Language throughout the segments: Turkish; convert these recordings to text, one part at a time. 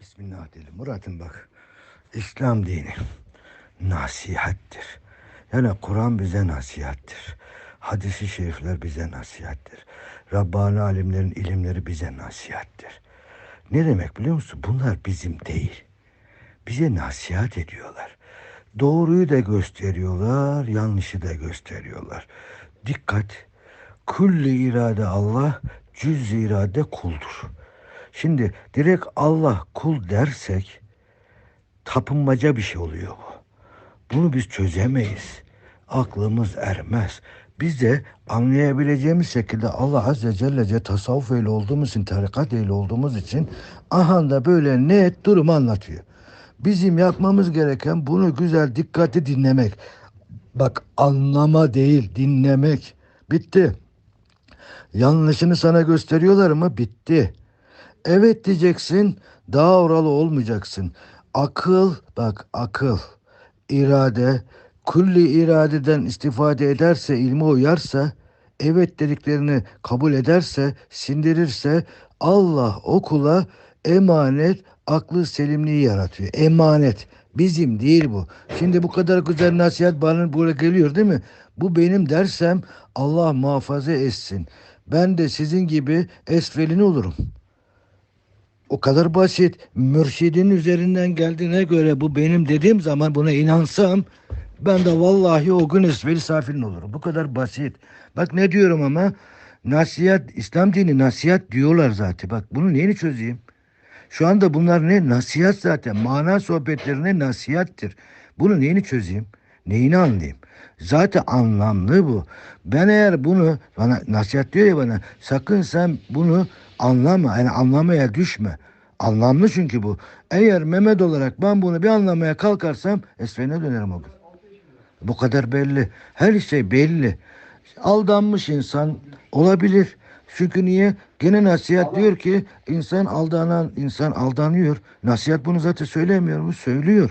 Bismillah diyelim. Murat'ım bak. İslam dini nasihattir. Yani Kur'an bize nasihattir. Hadisi şerifler bize nasihattir. Rabbani alimlerin ilimleri bize nasihattir. Ne demek biliyor musun? Bunlar bizim değil. Bize nasihat ediyorlar. Doğruyu da gösteriyorlar, yanlışı da gösteriyorlar. Dikkat! Kulli irade Allah, cüz irade kuldur. Şimdi direkt Allah kul dersek tapınmaca bir şey oluyor bu. Bunu biz çözemeyiz. Aklımız ermez. Biz de anlayabileceğimiz şekilde Allah Azze Celle'ce tasavvuf ehli olduğumuz için, tarikat ehli olduğumuz için aha da böyle net durumu anlatıyor. Bizim yapmamız gereken bunu güzel dikkatli dinlemek. Bak anlama değil dinlemek. Bitti. Yanlışını sana gösteriyorlar mı? Bitti. Evet diyeceksin, daha oralı olmayacaksın. Akıl, bak akıl, irade, kulli iradeden istifade ederse, ilme uyarsa, evet dediklerini kabul ederse, sindirirse Allah o kula emanet, aklı selimliği yaratıyor. Emanet. Bizim değil bu. Şimdi bu kadar güzel nasihat bana buraya geliyor değil mi? Bu benim dersem Allah muhafaza etsin. Ben de sizin gibi esfelini olurum. O kadar basit. Mürşidin üzerinden geldiğine göre bu benim dediğim zaman buna inansam ben de vallahi o gün esfeli safilin olurum. Bu kadar basit. Bak ne diyorum ama nasihat, İslam dini nasihat diyorlar zaten. Bak bunu neyini çözeyim? Şu anda bunlar ne? Nasihat zaten. Mana sohbetlerine nasihattir. Bunu neyini çözeyim? Neyini anlayayım? Zaten anlamlı bu. Ben eğer bunu bana nasihat diyor ya bana sakın sen bunu anlama. Yani anlamaya düşme. Anlamlı çünkü bu. Eğer Mehmet olarak ben bunu bir anlamaya kalkarsam esfene dönerim o gün. Bu kadar belli. Her şey belli. Aldanmış insan olabilir. Çünkü niye? Gene nasihat diyor ki insan aldanan insan aldanıyor. Nasihat bunu zaten söylemiyor mu? Söylüyor.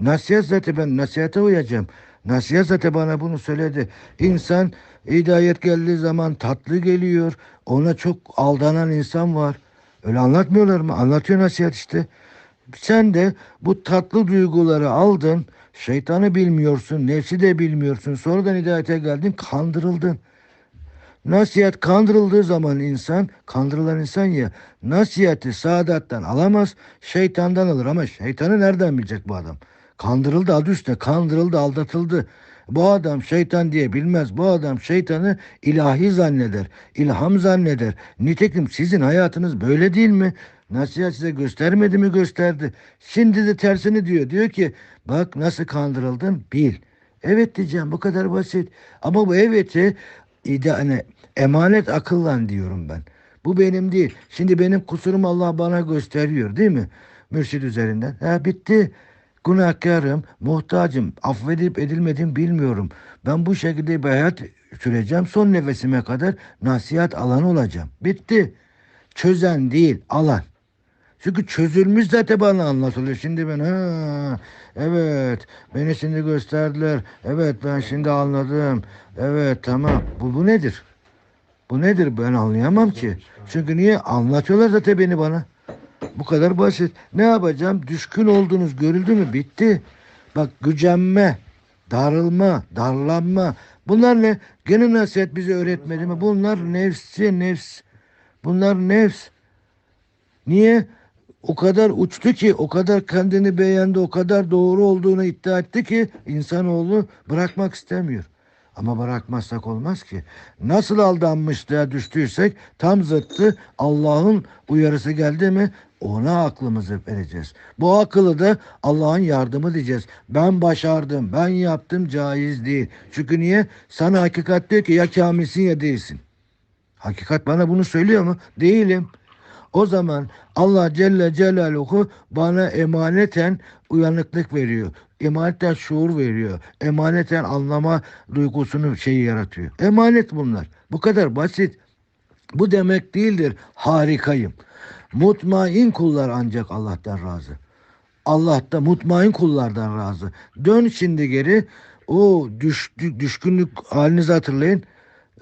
Nasihat zaten ben nasihate uyacağım. Nasihat zaten bana bunu söyledi. İnsan hidayet geldiği zaman tatlı geliyor. Ona çok aldanan insan var. Öyle anlatmıyorlar mı? Anlatıyor nasihat işte. Sen de bu tatlı duyguları aldın. Şeytanı bilmiyorsun, nefsi de bilmiyorsun. Sonradan hidayete geldin, kandırıldın. Nasihat kandırıldığı zaman insan, kandırılan insan ya, nasihati saadattan alamaz, şeytandan alır. Ama şeytanı nereden bilecek bu adam? Kandırıldı adı üstüne, kandırıldı, aldatıldı. Bu adam şeytan diye bilmez. Bu adam şeytanı ilahi zanneder, ilham zanneder. Nitekim sizin hayatınız böyle değil mi? Nasihat size göstermedi mi gösterdi. Şimdi de tersini diyor. Diyor ki bak nasıl kandırıldın bil. Evet diyeceğim bu kadar basit. Ama bu eveti hani, emanet akıllan diyorum ben. Bu benim değil. Şimdi benim kusurum Allah bana gösteriyor değil mi? Mürşid üzerinden. Ha bitti. Günahkarım, muhtacım, affedip edilmedim bilmiyorum. Ben bu şekilde bir hayat süreceğim. Son nefesime kadar nasihat alanı olacağım. Bitti. Çözen değil, alan. Çünkü çözülmüş zaten bana anlatılıyor. Şimdi ben ha evet beni şimdi gösterdiler. Evet ben şimdi anladım. Evet tamam. Bu, bu nedir? Bu nedir ben anlayamam ki. Çünkü niye? Anlatıyorlar zaten beni bana. Bu kadar basit. Ne yapacağım? Düşkün olduğunuz görüldü mü? Bitti. Bak gücenme, darılma, darlanma. Bunlar ne? Gene nasihat bize öğretmedi mi? Bunlar nefsi, nefs. Bunlar nefs. Niye? O kadar uçtu ki, o kadar kendini beğendi, o kadar doğru olduğunu iddia etti ki insanoğlu bırakmak istemiyor. Ama bırakmazsak olmaz ki. Nasıl aldanmışlığa düştüysek tam zıttı Allah'ın uyarısı geldi mi ona aklımızı vereceğiz. Bu akıllı da Allah'ın yardımı diyeceğiz. Ben başardım, ben yaptım caiz değil. Çünkü niye? Sana hakikat diyor ki ya kamilsin ya değilsin. Hakikat bana bunu söylüyor mu? Değilim. O zaman Allah Celle Celaluhu bana emaneten uyanıklık veriyor. Emaneten şuur veriyor. Emaneten anlama duygusunu şey yaratıyor. Emanet bunlar. Bu kadar basit. Bu demek değildir harikayım. Mutmain kullar ancak Allah'tan razı. Allah da mutmain kullardan razı. Dön şimdi geri o düş, düşkünlük halinizi hatırlayın.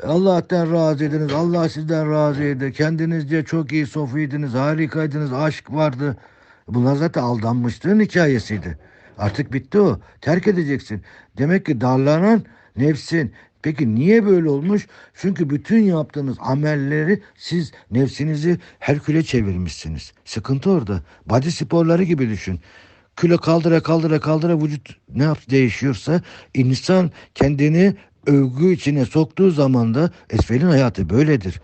Allah'tan razı ediniz. Allah sizden razı eder. Kendinizce çok iyi sofiydiniz. Harikaydınız. Aşk vardı. Bunlar zaten aldanmışlığın hikayesiydi. Artık bitti o. Terk edeceksin. Demek ki darlanan nefsin. Peki niye böyle olmuş? Çünkü bütün yaptığınız amelleri siz nefsinizi Herkül'e çevirmişsiniz. Sıkıntı orada. Body sporları gibi düşün. Kilo kaldıra kaldıra kaldıra vücut ne yap değişiyorsa insan kendini övgü içine soktuğu zaman da esfelin hayatı böyledir.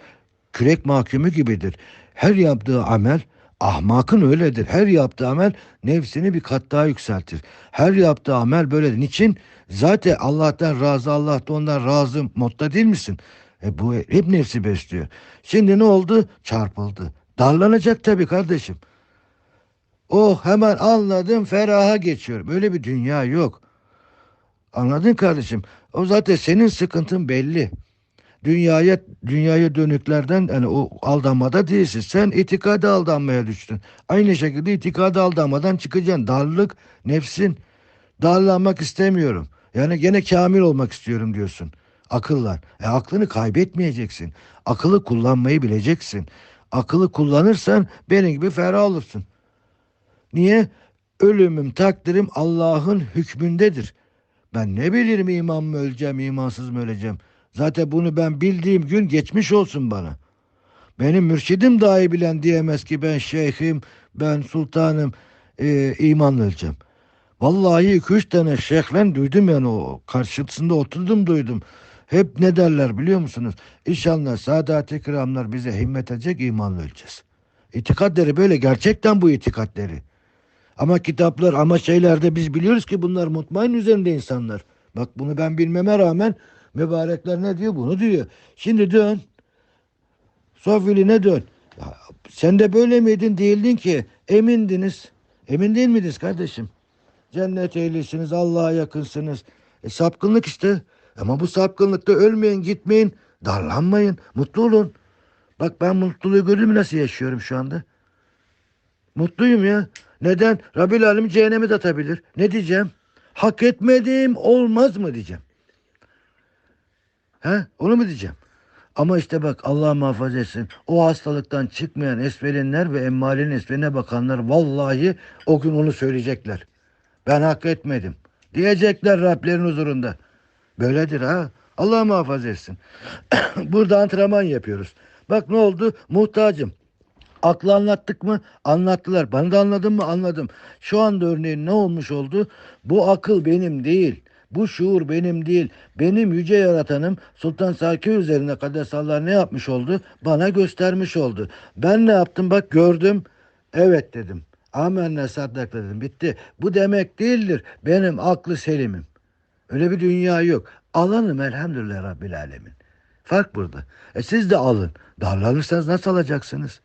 Kürek mahkumu gibidir. Her yaptığı amel ahmakın öyledir. Her yaptığı amel nefsini bir kat daha yükseltir. Her yaptığı amel böyledir. Niçin? Zaten Allah'tan razı, Allah da ondan razı modda değil misin? E bu hep nefsi besliyor. Şimdi ne oldu? Çarpıldı. Darlanacak tabii kardeşim. Oh hemen anladım feraha geçiyor. Böyle bir dünya yok. Anladın kardeşim? O zaten senin sıkıntın belli. Dünyaya dünyaya dönüklerden yani o aldanmada değilsin. Sen itikada aldanmaya düştün. Aynı şekilde itikada aldanmadan çıkacaksın. Darlık nefsin. Darlanmak istemiyorum. Yani gene kamil olmak istiyorum diyorsun. Akılla. E aklını kaybetmeyeceksin. Akıllı kullanmayı bileceksin. Akıllı kullanırsan benim gibi ferah olursun. Niye? Ölümüm, takdirim Allah'ın hükmündedir. Ben ne bilirim iman mı öleceğim, imansız mı öleceğim. Zaten bunu ben bildiğim gün geçmiş olsun bana. Benim mürşidim dahi bilen diyemez ki ben şeyhim, ben sultanım, e, imanla öleceğim. Vallahi iki üç tane şeyhlen duydum yani o karşısında oturdum duydum. Hep ne derler biliyor musunuz? İnşallah Sadat-ı Kiramlar bize himmet edecek imanla öleceğiz. İtikadleri böyle gerçekten bu itikadleri. Ama kitaplar ama şeylerde biz biliyoruz ki bunlar mutmain üzerinde insanlar. Bak bunu ben bilmeme rağmen mübarekler ne diyor? Bunu diyor. Şimdi dön. Sofiline dön. Ya, sen de böyle miydin değildin ki? Emindiniz. Emin değil miydiniz kardeşim? Cennet ehlisiniz, Allah'a yakınsınız. E, sapkınlık işte. Ama bu sapkınlıkta ölmeyin, gitmeyin, darlanmayın, mutlu olun. Bak ben mutluluğu görüyorum nasıl yaşıyorum şu anda. Mutluyum ya. Neden? Rabbil Alem cehenneme de atabilir. Ne diyeceğim? Hak etmediğim olmaz mı diyeceğim. He? Onu mu diyeceğim? Ama işte bak Allah muhafaza etsin. O hastalıktan çıkmayan esvelinler ve emmalin esveline bakanlar vallahi o gün onu söyleyecekler. Ben hak etmedim. Diyecekler Rablerin huzurunda. Böyledir ha. Allah muhafaza etsin. Burada antrenman yapıyoruz. Bak ne oldu? Muhtacım. Aklı anlattık mı? Anlattılar. Bana da anladın mı? Anladım. Şu anda örneğin ne olmuş oldu? Bu akıl benim değil. Bu şuur benim değil. Benim yüce yaratanım Sultan Saki üzerine kadesallar ne yapmış oldu? Bana göstermiş oldu. Ben ne yaptım? Bak gördüm. Evet dedim. Amenna saddak dedim. Bitti. Bu demek değildir. Benim aklı selimim. Öyle bir dünya yok. Alanım elhamdülillah Rabbil Alemin. Fark burada. E siz de alın. Darlanırsanız nasıl alacaksınız?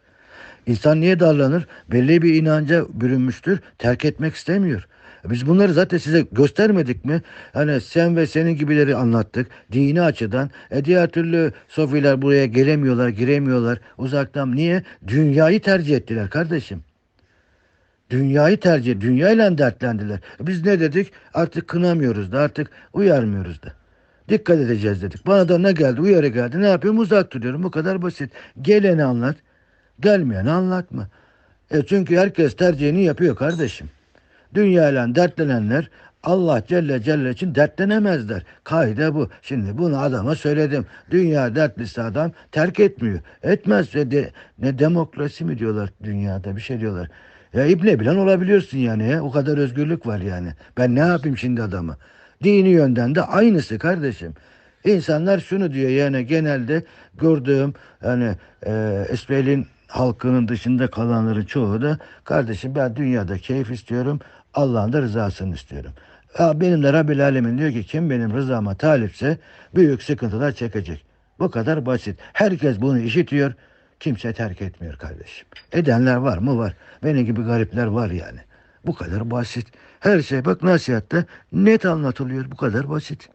İnsan niye darlanır? Belli bir inanca bürünmüştür. Terk etmek istemiyor. Biz bunları zaten size göstermedik mi? Hani sen ve senin gibileri anlattık. Dini açıdan. E diğer türlü sofiler buraya gelemiyorlar, giremiyorlar. Uzaktan. Niye? Dünyayı tercih ettiler kardeşim. Dünyayı tercih, dünyayla dertlendiler. E Biz ne dedik? Artık kınamıyoruz da, artık uyarmıyoruz da. Dikkat edeceğiz dedik. Bana da ne geldi? Uyarı geldi. Ne yapıyorum? Uzak duruyorum. Bu kadar basit. Geleni anlat. Gelmeyeni anlatma. E çünkü herkes tercihini yapıyor kardeşim. Dünyayla dertlenenler Allah Celle Celle için dertlenemezler. Kaide bu. Şimdi bunu adama söyledim. Dünya dertlisi adam terk etmiyor. Etmez. De, ne demokrasi mi diyorlar dünyada bir şey diyorlar. Ya İbne bilen olabiliyorsun yani. Ya. O kadar özgürlük var yani. Ben ne yapayım şimdi adamı? Dini yönden de aynısı kardeşim. İnsanlar şunu diyor yani genelde gördüğüm yani e, Esbel'in halkının dışında kalanların çoğu da kardeşim ben dünyada keyif istiyorum. Allah'ın da rızasını istiyorum. Ya benim de Rabbil Alemin diyor ki kim benim rızama talipse büyük sıkıntılar çekecek. Bu kadar basit. Herkes bunu işitiyor. Kimse terk etmiyor kardeşim. Edenler var mı? Var. Benim gibi garipler var yani. Bu kadar basit. Her şey bak nasihatte net anlatılıyor. Bu kadar basit.